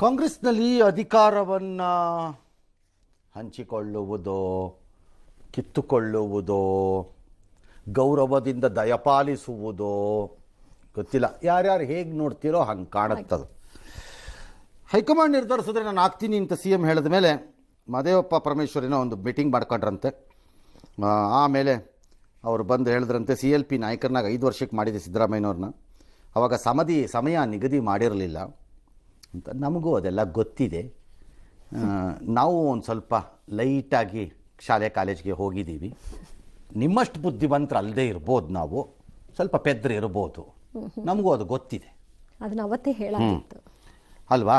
ಕಾಂಗ್ರೆಸ್ನಲ್ಲಿ ಅಧಿಕಾರವನ್ನು ಹಂಚಿಕೊಳ್ಳುವುದೋ, ಕಿತ್ತುಕೊಳ್ಳುವುದೋ, ಗೌರವದಿಂದ ದಯಪಾಲಿಸುವುದೋ ಗೊತ್ತಿಲ್ಲ. ಯಾರ್ಯಾರು ಹೇಗೆ ನೋಡ್ತೀರೋ ಹಂಗೆ ಕಾಣುತ್ತದು. ಹೈಕಮಾಂಡ್ ನಿರ್ಧರಿಸಿದ್ರೆ ನಾನು ಆಗ್ತೀನಿ ಅಂತ ಸಿ ಎಂ ಹೇಳಿದ ಮೇಲೆ ಮದೇವಪ್ಪ ಪರಮೇಶ್ವರಿನ ಒಂದು ಮೀಟಿಂಗ್ ಮಾಡ್ಕೊಂಡ್ರಂತೆ. ಆಮೇಲೆ ಅವರು ಬಂದು ಹೇಳಿದ್ರಂತೆ, ಸಿ ಎಲ್ ಪಿ ನಾಯಕರನ್ನಾಗ ಐದು ವರ್ಷಕ್ಕೆ ಮಾಡಿದೆ ಸಿದ್ದರಾಮಯ್ಯನವ್ರನ್ನ. ಅವಾಗ ಸಮಧಿ ಸಮಯ ನಿಗದಿ ಮಾಡಿರಲಿಲ್ಲ. ಅಂತ ನಮಗೂ ಅದೆಲ್ಲ ಗೊತ್ತಿದೆ. ನಾವು ಒಂದು ಸ್ವಲ್ಪ ಲೈಟಾಗಿ ಶಾಲೆ ಕಾಲೇಜ್ಗೆ ಹೋಗಿದ್ದೀವಿ. ನಿಮ್ಮಷ್ಟು ಬುದ್ಧಿವಂತರ ಅಲ್ಲದೆ ಇರ್ಬೋದು ನಾವು. ಸ್ವಲ್ಪ ಪೆದ್ರೆ ಇರ್ಬೋದು. ನಮಗೂ ಅದು ಗೊತ್ತಿದೆ. ಅದನ್ನ ಅವತ್ತೇ ಹೇಳಾಗಿತ್ತು ಅಲ್ವಾ?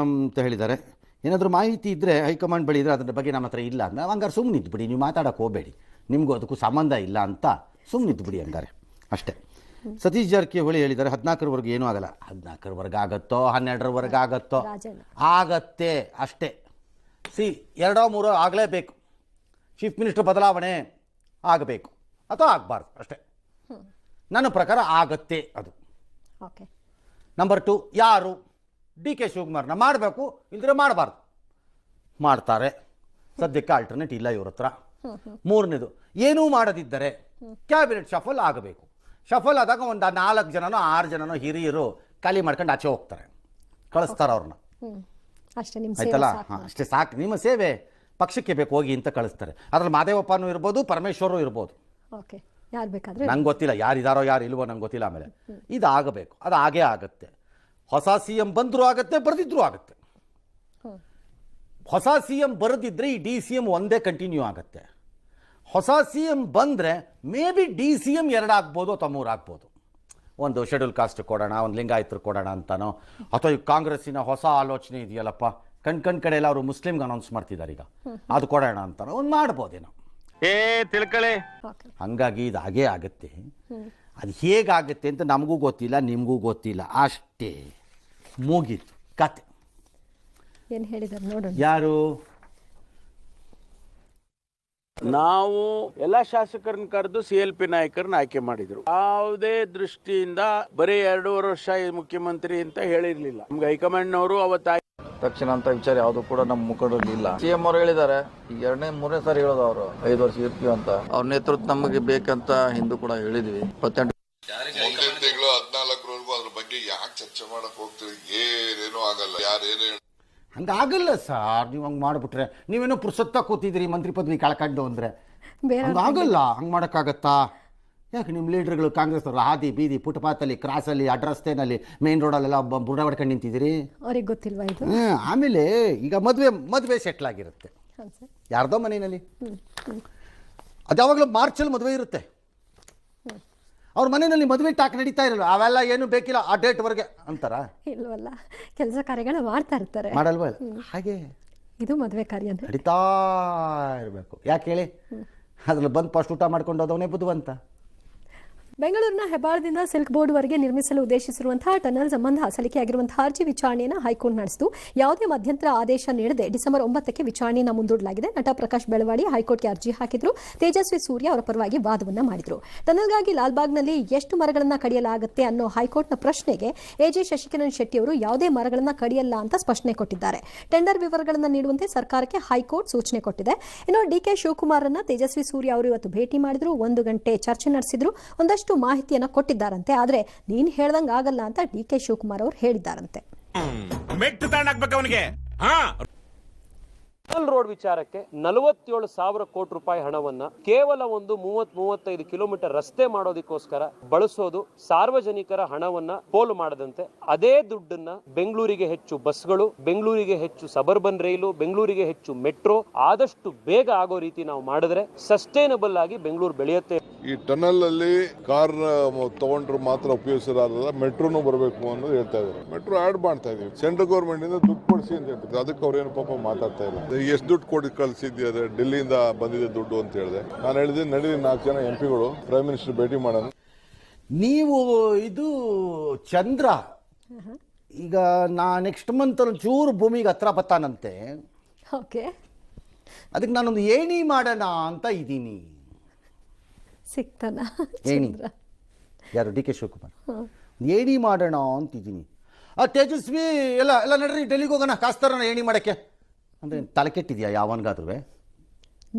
ಅಂತ ಹೇಳಿದ್ದಾರೆ. ಏನಾದರೂ ಮಾಹಿತಿ ಇದ್ದರೆ ಹೈಕಮಾಂಡ್ ಬಳಿ ಇದ್ರೆ ಅದ್ರ ಬಗ್ಗೆ ನಮ್ಮ ಹತ್ರ ಇಲ್ಲ ಅಂದ್ರೆ ಹಂಗಾರೆ ಸುಮ್ಮನೆ ಬಿಡಿ ನೀವು ಮಾತಾಡೋಕೆ ಹೋಗಬೇಡಿ. ನಿಮಗೂ ಅದಕ್ಕೂ ಸಂಬಂಧ ಇಲ್ಲ ಅಂತ ಸುಮ್ಮನೆ ಬಿಡಿ ಹಂಗಾರೆ. ಅಷ್ಟೇ. ಸತೀಶ್ ಜಾರಕಿಹೊಳಿ ಹೇಳಿದ್ದಾರೆ ಹದಿನಾಲ್ಕರವರೆಗೆ ಏನೂ ಆಗಲ್ಲ. ಹದಿನಾಲ್ಕರವರೆಗೆ ಆಗತ್ತೋ ಹನ್ನೆರಡರವರೆಗೆ ಆಗತ್ತೋ? ಆಗತ್ತೆ ಅಷ್ಟೇ. ಸಿ ಎರಡೋ ಮೂರೋ ಆಗಲೇಬೇಕು. ಚೀಫ್ ಮಿನಿಸ್ಟರ್ ಬದಲಾವಣೆ ಆಗಬೇಕು. ಅಥವಾ ಆಗಬಾರ್ದು ಅಷ್ಟೇ. ನನ್ನ ಪ್ರಕಾರ ಆಗತ್ತೆ ಅದು. ಓಕೆ. ನಂಬರ್ ಟು ಯಾರು ಡಿ ಕೆ ಶಿವಕುಮಾರ್ನ ಮಾಡಬೇಕು ಇಲ್ದ್ರೆ ಮಾಡಬಾರ್ದು. ಮಾಡ್ತಾರೆ. ಸದ್ಯಕ್ಕೆ ಆಲ್ಟರ್ನೇಟ್ ಇಲ್ಲ ಇವ್ರ ಹತ್ರ. ಮೂರನೇದು ಏನೂ ಮಾಡದಿದ್ದರೆ ಕ್ಯಾಬಿನೆಟ್ ಶಫಲ್ ಆಗಬೇಕು. ಶಫಲ್ ಆದಾಗ ಒಂದು ನಾಲ್ಕು ಜನನೋ ಆರು ಜನನೋ ಹಿರಿಯರು ಖಾಲಿ ಮಾಡ್ಕೊಂಡು ಆಚೆ ಹೋಗ್ತಾರೆ. ಕಳಿಸ್ತಾರೆ ಅವ್ರನ್ನ. ಅಷ್ಟೇ ನಿಮ್ಮ ಆಯ್ತಲ್ಲ? ಹಾಂ ಅಷ್ಟೇ ಸಾಕು. ನಿಮ್ಮ ಸೇವೆ ಪಕ್ಷಕ್ಕೆ ಬೇಕು ಹೋಗಿ ಅಂತ ಕಳಿಸ್ತಾರೆ. ಅದ್ರಲ್ಲಿ ಮಾದೇವಪ್ಪನೂ ಇರ್ಬೋದು ಪರಮೇಶ್ವರು ಇರ್ಬೋದು. ಓಕೆ. ಯಾರು ಬೇಕಾದ್ರೆ? ನಂಗೆ ಗೊತ್ತಿಲ್ಲ ಯಾರು ಇದಾರೋ ಯಾರು ಇಲ್ವೋ ನಂಗೆ ಗೊತ್ತಿಲ್ಲ ಆಮೇಲೆ. ಇದು ಆಗಬೇಕು ಅದು ಆಗೇ ಆಗುತ್ತೆ. ಹೊಸ ಸಿ ಎಂ ಬಂದರೂ ಆಗುತ್ತೆ ಬರೆದಿದ್ರೂ ಆಗುತ್ತೆ. ಹೊಸ ಸಿ ಎಂ ಬರೆದಿದ್ರೆ ಈ ಡಿ ಸಿ ಎಂ ಒಂದೇ ಕಂಟಿನ್ಯೂ ಆಗುತ್ತೆ. ಹೊಸ ಸಿ ಎಂ ಬಂದರೆ may be D C M ಎರಡು ಆಗ್ಬೋದು ಅಥವಾ ಮೂರು ಆಗ್ಬೋದು ಒಂದು ಶೆಡ್ಯೂಲ್ ಕಾಸ್ಟ್ ಕೊಡೋಣ ಒಂದು ಲಿಂಗಾಯತರು ಕೊಡೋಣ ಅಂತಾನೋ? ಅಥವಾ ಈ ಕಾಂಗ್ರೆಸ್ಸಿನ ಹೊಸ ಆಲೋಚನೆ ಇದೆಯಲ್ಲಪ್ಪ? ಕಣ್ ಕಣ್ ಕಡೆ ಎಲ್ಲ ಅವರು ಮುಸ್ಲಿಮ್ಗೆ ಅನೌನ್ಸ್ ಮಾಡ್ತಿದ್ದಾರೆ ಈಗ. ಅದು ಕೊಡೋಣ ಅಂತಾನೋ? ಒಂದು ಮಾಡ್ಬೋದೇನೋ? ಏ ತಿಳ್ಕೊಳ್ಳಿ ಹಂಗಾಗಿ ಹಾಗಾಗಿ ಇದು ಹಾಗೇ ಆಗುತ್ತೆ. ಅದು ಹೇಗಾಗುತ್ತೆ ಅಂತ ನಮಗೂ ಗೊತ್ತಿಲ್ಲ ನಿಮಗೂ ಗೊತ್ತಿಲ್ಲ. ಅಷ್ಟೇ. ಮುಗೀತು. ಕತೆ. ಏನು ಹೇಳಿದ್ದಾರೆ ನೋಡೋಣ. ಯಾರು? ನಾವು ಎಲ್ಲ ಶಾಸಕರನ್ನ ಕರೆದು ಸಿ ಎಲ್ ಪಿ ನಾಯಕರನ್ನ ಆಯ್ಕೆ ಮಾಡಿದ್ರು. ಯಾವುದೇ ದೃಷ್ಟಿಯಿಂದ ಬರೀ ಎರಡೂವರೆ ವರ್ಷ ಈ ಮುಖ್ಯಮಂತ್ರಿ ಅಂತ ಹೇಳಿರ್ಲಿಲ್ಲ. ನಮ್ಗೆ ಹೈಕಮಾಂಡ್ನವರು ಅವತ್ತು ತಕ್ಷಣ ಅಂತ ವಿಚಾರ ಯಾವುದು ಕೂಡ ನಮ್ಮ ಮುಖಂಡರಲ್ಲಿ ಇಲ್ಲ. ಸಿಎಂ ಅವರು ಹೇಳಿದ್ದಾರೆ. ಈಗ ಎರಡನೇ ಮೂರನೇ ಸಾರಿ ಹೇಳೋದು ಅವರು. ಐದು ವರ್ಷ ಇರ್ತೀವಿ ಅಂತ. ಅವ್ರ ನೇತೃತ್ವ ನಮಗೆ ಬೇಕಂತ ಹಿಂದೂ ಕೂಡ ಹೇಳಿದ್ವಿ. ಇಪ್ಪತ್ತೆಂಟು ಮುಂದಿನ ತಿಂಗಳು ಹದಿನಾಲ್ಕರವರೆಗೂ ಅದ್ರ ಬಗ್ಗೆ ಯಾಕೆ ಚರ್ಚೆ ಮಾಡಕ್ ಹೋಗ್ತೀವಿ ಏನೇನು ಆಗಲ್ಲ. ಯಾರೇನೇ ಹಂಗಾಗಲ್ಲ ಸರ್ ನೀವು ಹಂಗೆ ಮಾಡಿಬಿಟ್ರೆ. ನೀವೇನೋ ಪುರ್ಸತ್ತ ಕೂತಿದ್ದೀರಿ ಮಂತ್ರಿ ಪದವಿ ಕಳ್ಕೊಂಡು ಅಂದರೆ. ಬೇರೆ ಹಂಗಾಗಲ್ಲ ಹಂಗೆ ಮಾಡೋಕ್ಕಾಗತ್ತಾ? ಯಾಕೆ ನಿಮ್ಮ ಲೀಡ್ರ್ಗಳು ಕಾಂಗ್ರೆಸ್ ಅವರು ಹಾದಿ ಬೀದಿ ಫುಟ್ಪಾತಲ್ಲಿ ಕ್ರಾಸಲ್ಲಿ ಅಡ್ರಸ್ತೆನಲ್ಲಿ ಮೇನ್ ರೋಡಲ್ಲೆಲ್ಲ ಬುಡ ಹೊಡ್ಕೊಂಡು ನಿಂತಿದ್ದೀರಿ? ಅವ್ರಿಗೆ ಗೊತ್ತಿಲ್ವಾ ಇದು? ಹ್ಮ್, ಆಮೇಲೆ ಈಗ ಮದುವೆ ಮದುವೆ ಸೆಟ್ಲ್ ಆಗಿರುತ್ತೆ ಹಾಂ ಸರ್. ಯಾರ್ದೋ ಮನೆಯಲ್ಲಿ? ಅದು ಯಾವಾಗಲೂ ಮಾರ್ಚಲ್ಲಿ ಮದುವೆ ಇರುತ್ತೆ. ಅವ್ರ ಮನೆಯಲ್ಲಿ ಮದುವೆ ಟಾಕ್ ನಡೀತಾ ಇರಲ್ಲ ಅವೆಲ್ಲ ಏನು ಬೇಕಿಲ್ಲ ಆ ಡೇಟ್ವರೆಗೆ ಅಂತಾರ? ಇಲ್ವಲ್ಲ ಕೆಲಸ ಕಾರ್ಯಗಳು ಮಾಡ್ತಾ ಇರ್ತಾರೆ. ಮಾಡಲ್ವ ಹಾಗೆ. ಇದು ಮದುವೆ ಕಾರ್ಯ ನಡೀತಾ ಇರಬೇಕು. ಯಾಕೆ ಹೇಳಿ? ಅದ್ರಲ್ಲಿ ಬಂದು ಫಸ್ಟ್ ಊಟ ಮಾಡ್ಕೊಂಡು ಹೋದವನೇ ಬುದ್ಧಿವಂತ ಬೆಂಗಳೂರಿನ ಹೆಬ್ಬಾಳದಿಂದ ಸಿಲ್ಕ್ ಬೋರ್ಡ್ವರೆಗೆ ನಿರ್ಮಿಸಲು ಉದ್ದೇಶಿಸಿರುವಂತಹ ಟನಲ್ ಸಂಬಂಧ ಸಲ್ಲಿಕೆಯಾಗಿರುವಂತಹ ಅರ್ಜಿ ವಿಚಾರಣೆಯನ್ನು ಹೈಕೋರ್ಟ್ ನಡೆಸಿತು. ಯಾವುದೇ ಮಧ್ಯಂತರ ಆದೇಶ ನೀಡದೆ ಡಿಸೆಂಬರ್ ಒಂಬತ್ತಕ್ಕೆ ವಿಚಾರಣೆಯನ್ನು ಮುಂದೂಡಲಾಗಿದೆ. ನಟ ಪ್ರಕಾಶ್ ಬೆಳವಾಡಿ ಹೈಕೋರ್ಟ್ಗೆ ಅರ್ಜಿ ಹಾಕಿದ್ರು. ತೇಜಸ್ವಿ ಸೂರ್ಯ ಅವರ ಪರವಾಗಿ ವಾದವನ್ನು ಮಾಡಿದರು. ಟನಲ್ಗಾಗಿ ಲಾಲ್ಬಾಗ್ನಲ್ಲಿ ಎಷ್ಟು ಮರಗಳನ್ನು ಕಡಿಯಲಾಗುತ್ತೆ ಅನ್ನೋ ಹೈಕೋರ್ಟ್ನ ಪ್ರಶ್ನೆಗೆ ಎಜೆ ಶಶಿಕಿರಣ್ ಶೆಟ್ಟಿ ಅವರು ಯಾವುದೇ ಮರಗಳನ್ನು ಕಡಿಯಲ್ಲ ಅಂತ ಸ್ಪಷ್ಟನೆ ಕೊಟ್ಟಿದ್ದಾರೆ. ಟೆಂಡರ್ ವಿವರಗಳನ್ನು ನೀಡುವಂತೆ ಸರ್ಕಾರಕ್ಕೆ ಹೈಕೋರ್ಟ್ ಸೂಚನೆ ಕೊಟ್ಟಿದೆ. ಇನ್ನು ಡಿಕೆ ಶಿವಕುಮಾರನ್ನ ತೇಜಸ್ವಿ ಸೂರ್ಯ ಅವರು ಇವತ್ತು ಭೇಟಿ ಮಾಡಿದ್ರು. ಒಂದು ಗಂಟೆ ಚರ್ಚೆ ನಡೆಸಿದ್ರು. ಒಂದಷ್ಟು ಮಾಹಿತಿಯನ್ನ ಕೊಟ್ಟಿದ್ದಾರಂತೆ. ಆದ್ರೆ ನೀನ್ ಹೇಳ್ದಂಗ ಆಗಲ್ಲ ಅಂತ ಡಿ ಕೆ ಶಿವಕುಮಾರ್ ಅವರು ಹೇಳಿದ್ದಾರಂತೆ. ಟನಲ್ ರೋಡ್ ವಿಚಾರಕ್ಕೆ ನಲವತ್ತೇಳು ಸಾವಿರ ಕೋಟಿ ರೂಪಾಯಿ ಹಣವನ್ನ ಕೇವಲ ಒಂದು ಮೂವತ್ ಮೂವತ್ತೈದು ಕಿಲೋಮೀಟರ್ ರಸ್ತೆ ಮಾಡೋದಕ್ಕೋಸ್ಕರ ಬಳಸೋದು ಸಾರ್ವಜನಿಕರ ಹಣವನ್ನ ಪೋಲು ಮಾಡದಂತೆ. ಅದೇ ದುಡ್ಡನ್ನ ಬೆಂಗಳೂರಿಗೆ ಹೆಚ್ಚು ಬಸ್ಗಳು, ಬೆಂಗಳೂರಿಗೆ ಹೆಚ್ಚು ಸಬರ್ಬನ್ ರೈಲು, ಬೆಂಗಳೂರಿಗೆ ಹೆಚ್ಚು ಮೆಟ್ರೋ ಆದಷ್ಟು ಬೇಗ ಆಗೋ ರೀತಿ ನಾವು ಮಾಡಿದ್ರೆ ಸಸ್ಟೈನಬಲ್ ಆಗಿ ಬೆಂಗಳೂರು ಬೆಳೆಯುತ್ತೆ. ಈ ಟನಲ್ ಅಲ್ಲಿ ಕಾರ್ ತಗೊಂಡ್ರು ಮಾತ್ರ ಉಪಯೋಗಿಸಲಾರಲ್ಲ ಮೆಟ್ರೋನು ಬರಬೇಕು ಅನ್ನೋದು ಹೇಳ್ತಾ ಇದ್ದಾರೆ. ಮೆಟ್ರೋ ಆಡ್ ಮಾಡ್ತಾ ಇದೀವಿ. ಸೆಂಟ್ರಲ್ ಗೌರ್ಮೆಂಟ್ ಇಂದ ದುಡ್ಡು ಕೊಡಿಸಿ ಅಂತ ಹೇಳ್ತಾರೆ ಅದಕ್ಕೆ ಅವ್ರೇನು ಪಾಪ ಮಾತಾಡ್ತಾ ಇಲ್ಲ. ಎಷ್ಟು ದುಡ್ಡು ಕೊಡಿ ಕಳಿಸಿದ್ದೆ ಡೆಲ್ಲಿಯಿಂದ ಬಂದಿದೆ ದುಡ್ಡು ಅಂತ ಹೇಳಿದೆ. ನಾನು ಹೇಳಿದೆ ನಡೀಲಿ ನಾಲ್ಕು ಜನ ಎಂ ಪಿಗಳು ಪ್ರೈಮ್ ಮಿನಿಸ್ಟರ್ ಭೇಟಿ ಮಾಡೋಣ. ನೀವು ಇದು ಚಂದ್ರ. ಈಗ ನಾ ನೆಕ್ಸ್ಟ್ ಮಂತ್ ಚೂರು ಭೂಮಿಗೆ ಹತ್ರ ಬತ್ತಾನಂತೆ ಓಕೆ. ಅದಕ್ಕೆ ನಾನೊಂದು ಏಣಿ ಮಾಡೋಣ ಅಂತ ಇದ್ದೀನಿ. ಸಿಕ್ತಾನ ಏಣಿ. ಯಾರು ಡಿ ಕೆ ಶಿವಕುಮಾರ್? ಏಣಿ ಮಾಡೋಣ ಅಂತಿದ್ದೀನಿ ಆ ತೇಜಸ್ವಿ ಎಲ್ಲ ಎಲ್ಲ ನಡ್ರಿ ಡೆಲ್ಲಿಗೆ ಹೋಗೋಣ ಕಾಸ್ತಾರಣ ಏಣಿ ಮಾಡೋಕ್ಕೆ. ಅಂದರೆ ತಲೆ ಕೆಟ್ಟಿದ್ಯಾ ಯಾವನ್ಗಾದ್ರೂ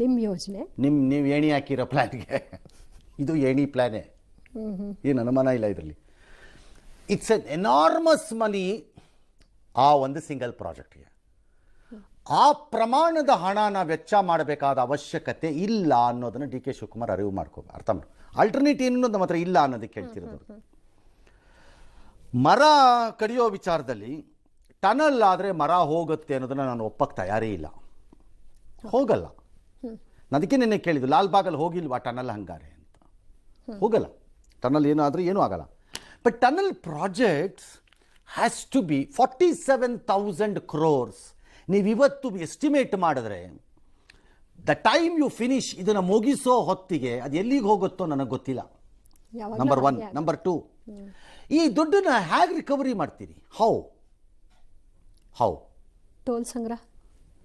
ನಿಮ್ಮ ಯೋಜನೆ ನಿಮ್ಮ ನೀವು ಏಣಿ ಹಾಕಿರೋ ಪ್ಲ್ಯಾನ್ಗೆ ಇದು ಏಣಿ ಪ್ಲ್ಯಾನೇ ಏನು ಅನುಮಾನ ಇಲ್ಲ ಇದರಲ್ಲಿ. ಇಟ್ಸ್ ಎನ್ ಎನಾರ್ಮಸ್ ಮನಿ ಆ ಒಂದು ಸಿಂಗಲ್ ಪ್ರಾಜೆಕ್ಟ್ಗೆ ಆ ಪ್ರಮಾಣದ ಹಣನ ವೆಚ್ಚ ಮಾಡಬೇಕಾದ ಅವಶ್ಯಕತೆ ಇಲ್ಲ ಅನ್ನೋದನ್ನು ಡಿ ಕೆ ಶಿವಕುಮಾರ್ ಅರಿವು ಮಾಡ್ಕೋ ಅರ್ಥ ಮಾಡಿ ಆಲ್ಟರ್ನೇಟ್ ಏನು ನಮ್ಮ ಹತ್ರ ಇಲ್ಲ ಅನ್ನೋದಕ್ಕೆ ಹೇಳ್ತಿರೋದು. ಮರ ಕಡಿಯೋ ವಿಚಾರದಲ್ಲಿ ಟನಲ್ ಆದರೆ ಮರ ಹೋಗುತ್ತೆ ಅನ್ನೋದನ್ನು ನಾನು ಒಪ್ಪಕ್ಕೆ ತಯಾರೇ ಇಲ್ಲ. ಹೋಗಲ್ಲ. ಅದಕ್ಕೆ ನಿನ್ನೆ ಕೇಳಿದ್ದು ಲಾಲ್ಬಾಗಲ್ಲಿ ಹೋಗಿಲ್ವಾ ಟನಲ್ ಹಂಗಾರೆ ಅಂತ? ಹೋಗಲ್ಲ. ಟನಲ್ ಏನಾದರೂ ಏನೂ ಆಗಲ್ಲ. But tunnel projects has to be forty seven thousand crores ನೀವಿವತ್ತು estimate ಮಾಡಿದ್ರೆ ದ ಟೈಮ್ ಯು ಫಿನಿಶ್ ಇದನ್ನು ಮುಗಿಸೋ ಹೊತ್ತಿಗೆ ಅದು ಎಲ್ಲಿಗೆ ಹೋಗುತ್ತೋ ನನಗೆ ಗೊತ್ತಿಲ್ಲ. ನಂಬರ್ ಒನ್ ನಂಬರ್ ಟೂ ಈ ದುಡ್ಡನ್ನ ಹೇಗೆ ರಿಕವರಿ ಮಾಡ್ತೀರಿ? How how. ಟೋಲ್ ಸಂಗ್ರಹ.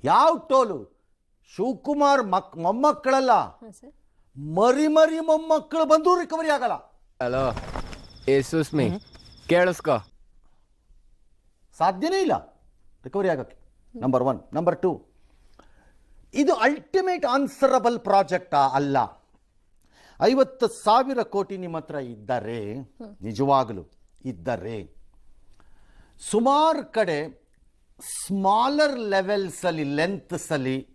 ಯಾವ ಟೋಲು ಶಿವಕುಮಾರ್ ಮಕ್ ಮೊಮ್ಮಕ್ಕಳಲ್ಲ? ಮರಿ ಮರಿ ಮೊಮ್ಮಕ್ಕಳು ಬಂದು ರಿಕವರಿ ಆಗಲ್ಲ. ಹಲೋ ಏ ಸುಸ್ಮಿ ಕೇಳಿಸ್ಕೊ. ಸಾಧ್ಯನೇ ಇಲ್ಲ ರಿಕವರಿ ಆಗೋಕ್ಕೆ. ನಂಬರ್ ಒನ್ ನಂಬರ್ ಟು ಇದು ಅಲ್ಟಿಮೇಟ್ ಆನ್ಸರಬಲ್ ಪ್ರಾಜೆಕ್ಟಾ ಅಲ್ಲ. ಐವತ್ತು ಸಾವಿರ ಕೋಟಿ ನಿಮ್ಮ ಹತ್ರ ಇದ್ದರೆ ನಿಜವಾಗಲು ಇದ್ದರೆ ಸುಮಾರು ಕಡೆ ಸ್ಮಾಲರ್ ಲೆವೆಲ್ಸಲ್ಲಿ ಲೆಂತ್ಸಲ್ಲಿ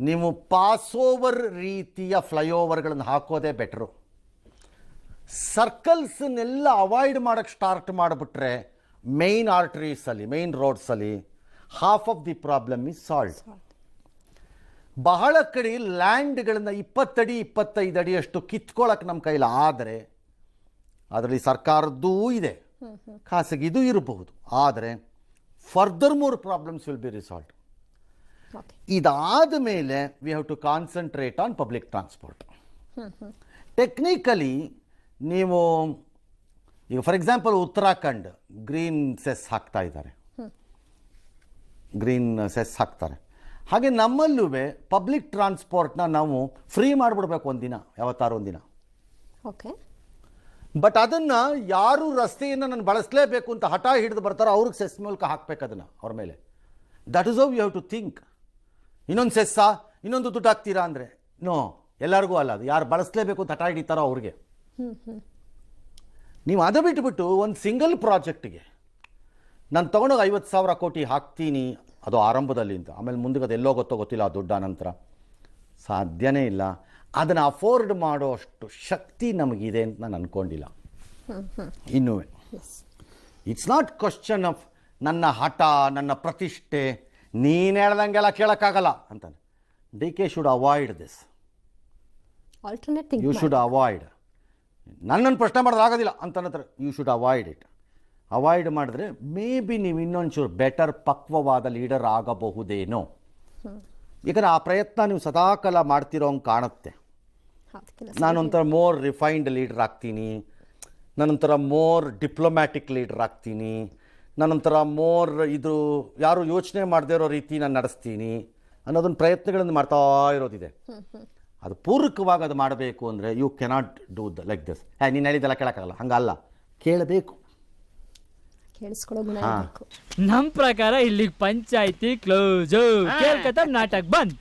ನೀವು ಪಾಸ್ ಓವರ್ ರೀತಿಯ ಫ್ಲೈಓವರ್ಗಳನ್ನು ಹಾಕೋದೇ ಬೆಟ್ರು ಸರ್ಕಲ್ಸನ್ನೆಲ್ಲ ಅವಾಯ್ಡ್ ಮಾಡೋಕ್ಕೆ ಸ್ಟಾರ್ಟ್ ಮಾಡಿಬಿಟ್ರೆ ಮೇಯ್ನ್ ಆರ್ಟ್ರೀಸಲ್ಲಿ main ರೋಡ್ಸಲ್ಲಿ half of the problem is solve ಬಹಳ ಕಡೆ ಲ್ಯಾಂಡ್ಗಳನ್ನು ಇಪ್ಪತ್ತಡಿ ಇಪ್ಪತ್ತೈದು ಅಡಿಯಷ್ಟು ಕಿತ್ಕೊಳಕ್ಕೆ ನಮ್ಮ ಕೈಲಿ ಆದರೆ ಅದರಲ್ಲಿ ಸರ್ಕಾರದ್ದೂ ಇದೆ. ಖಾಸಗಿದು ಇರಬಹುದು. ಆದರೆ further more problems will be resolve ಇದಾದ ಮೇಲೆ we have to concentrate on public transport technically ನೀವು ಈಗ for example Uttarakhand green cess ಹಾಕ್ತಾ ಇದ್ದಾರೆ. ಗ್ರೀನ್ ಸೆಸ್ ಹಾಕ್ತಾರೆ. ಹಾಗೆ ನಮ್ಮಲ್ಲೂ ಪಬ್ಲಿಕ್ ಟ್ರಾನ್ಸ್ಪೋರ್ಟ್ನ ನಾವು ಫ್ರೀ ಮಾಡಿಬಿಡ್ಬೇಕು ಒಂದಿನ ಯಾವತ್ತಾರು ಒಂದಿನ. ಓಕೆ ಬಟ್ ಅದನ್ನು ಯಾರು ರಸ್ತೆಯನ್ನು ನಾನು ಬಳಸಲೇಬೇಕು ಅಂತ ಹಠ ಹಿಡಿದು ಬರ್ತಾರೋ ಅವ್ರಿಗೆ ಸೆಸ್ ಮೂಲಕ ಹಾಕ್ಬೇಕು ಅದನ್ನು ಅವ್ರ ಮೇಲೆ. That is how you have to think ಇನ್ನೊಂದು ಸೆಸ್ಸಾ, ಇನ್ನೊಂದು ದುಡ್ಡು ಹಾಕ್ತೀರಾ ಅಂದರೆ? ನೋ ಎಲ್ಲರಿಗೂ ಅಲ್ಲ ಅದು. ಯಾರು ಬಳಸಲೇಬೇಕು ಅಂತ ಹಠ ಹಿಡಿತಾರೋ ಅವ್ರಿಗೆ. ನೀವು ಅದು ಬಿಟ್ಬಿಟ್ಟು ಒಂದು ಸಿಂಗಲ್ ಪ್ರಾಜೆಕ್ಟ್ಗೆ ನಾನು ತೊಗೊಂಡೋಗಿ ಐವತ್ತು ಸಾವಿರ ಕೋಟಿ ಹಾಕ್ತೀನಿ, ಅದು ಆರಂಭದಲ್ಲಿ ಅಂತ. ಆಮೇಲೆ ಮುಂದಕ್ಕೆ ಅದು ಎಲ್ಲೋ ಗೊತ್ತೋ ಗೊತ್ತಿಲ್ಲ ಆ ದುಡ್ಡ ನಂತರ ಸಾಧ್ಯನೇ ಇಲ್ಲ. ಅದನ್ನು ಅಫೋರ್ಡ್ ಮಾಡೋ ಅಷ್ಟು ಶಕ್ತಿ ನಮಗಿದೆ ಅಂತ ನಾನು ಅಂದ್ಕೊಂಡಿಲ್ಲ ಇನ್ನೂ. ಇಟ್ಸ್ ನಾಟ್ ಕ್ವಶನ್ ಆಫ್ ನನ್ನ ಹಠ ನನ್ನ ಪ್ರತಿಷ್ಠೆ ನೀನು ಹೇಳ್ದಂಗೆಲ್ಲ ಕೇಳೋಕ್ಕಾಗಲ್ಲ ಅಂತ D K should avoid this you should avoid ನನ್ನನ್ನು ಪ್ರಶ್ನೆ ಮಾಡೋದು ಆಗೋದಿಲ್ಲ ಅಂತ you should avoid it avoid ಮಾಡಿದ್ರೆ ಮೇ ಬಿ ನೀವು ಇನ್ನೊಂಚೂರು ಬೆಟರ್ ಪಕ್ವವಾದ ಲೀಡರ್ ಆಗಬಹುದೇನೋ. ಯಾಕಂದ್ರೆ ಆ ಪ್ರಯತ್ನ ನೀವು ಸದಾಕಾಲ ಮಾಡ್ತಿರೋಂಗೆ ಕಾಣುತ್ತೆ. ಹೌದು ಕೆಲಸ ನಾನೊಂಥರ ಮೋರ್ ರಿಫೈನ್ಡ್ ಲೀಡರ್ ಆಗ್ತೀನಿ. ನಾನೊಂಥರ ಮೋರ್ ಡಿಪ್ಲೊಮ್ಯಾಟಿಕ್ ಲೀಡರ್ ಆಗ್ತೀನಿ. ನಾನೊಂಥರ ಮೋರ್ ಇದು ಯಾರು ಯೋಚನೆ ಮಾಡದೇ ಇರೋ ರೀತಿ ನಾನು ನಡೆಸ್ತೀನಿ ಅನ್ನೋದೊಂದು ಪ್ರಯತ್ನಗಳನ್ನು ಮಾಡ್ತಾ ಇರೋದಿದೆ. ಅದು ಪೂರಕವಾಗಿ ಅದು ಮಾಡಬೇಕು ಅಂದರೆ you cannot do the like this ಹೇ ನೀನು ಹೇಳಿದ್ದೆಲ್ಲ ಕೇಳೋಕ್ಕಾಗಲ್ಲ. ಹಂಗಲ್ಲ. ಕೇಳಬೇಕು. ಕೇಳಿಸ್ಕೊಳ್ಳೋ ಗುಣ. ನಮ್ ಪ್ರಕಾರ ಇಲ್ಲಿ ಪಂಚಾಯ್ತಿ ಕ್ಲೋಸ್ ಕೇಳ್ಕತ್ತ ನಾಟಕ್ ಬಂದ್.